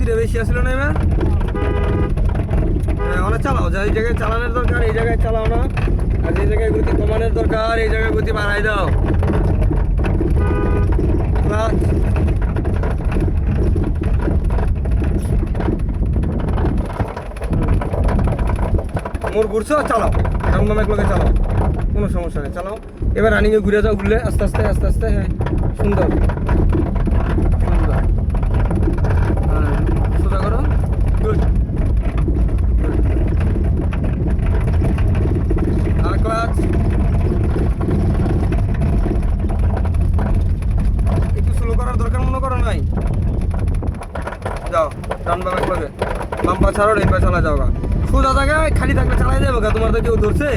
গতিটা বেশি আসলো না এবার? হ্যাঁ অনেক চালাও, যা এই জায়গায় চালানোর দরকার, এই জায়গায় চালাও না। আর যে জায়গায় গতি কমানোর দরকার, এই জায়গায় গতি বাড়াই দাও। মোর ঘুরছো? চালাও। এমন এক লোকে চালাও। কোনো সমস্যা নেই, চালাও। এবার রানিংয়ে ঘুরে যাও, ঘুরলে আস্তে আস্তে আস্তে আস্তে হ্যাঁ সুন্দর। যাও ডান বাম একলগে বাম পা ছাড়ো ডান পা চালা যাও সোজা জায়গায় খালি থাকলে চালাই যাবে গা তোমার তো কেউ ধরছে?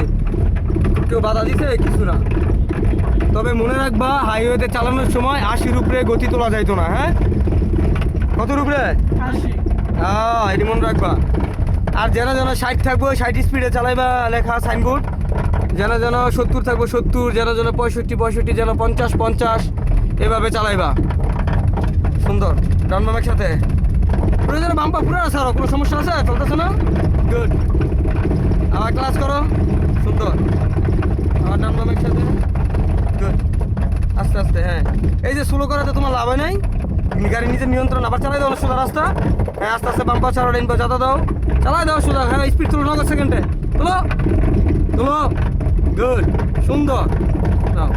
কেউ বাধা দিছে? কিছু না। তবে মনে রাখবা হাইওয়েতে চালানোর সময় আশির উপরে গতি তোলা যাইতো না হ্যাঁ? কতর উপরে? হ্যাঁ এটি মনে রাখবা। আর যেন যেন ষাট থাকব ষাট স্পিডে চালাইবা লেখা সাইনবোর্ড যেন যেন সত্তর থাকব সত্তর যেন যেন পঁয়ষট্টি পঁয়ষট্টি যেন পঞ্চাশ পঞ্চাশ এভাবে চালাইবা। সুন্দর। ডান বাম একসাথে প্রয়োজনে বাম্পা পুরো আরও কোনো সমস্যা আছে? চলতেছে না? গুড আবার ক্লাস করো। সুন্দর। আবার ডান বাম একসাথে। গুড আস্তে আস্তে হ্যাঁ। এই যে স্লো করাতে তোমার লাভ হয় নাই গাড়ি নিজের নিয়ন্ত্রণ আবার চালাই দাও সোজা রাস্তা। হ্যাঁ আস্তে আস্তে বাম্পা ছাড়ো পা যাতা দাও। চালাই দাও সোজা। হ্যাঁ স্পিড তুলো, নগদ সেকেন্ডে তুলো। তুলো। গুড সুন্দর। নাও।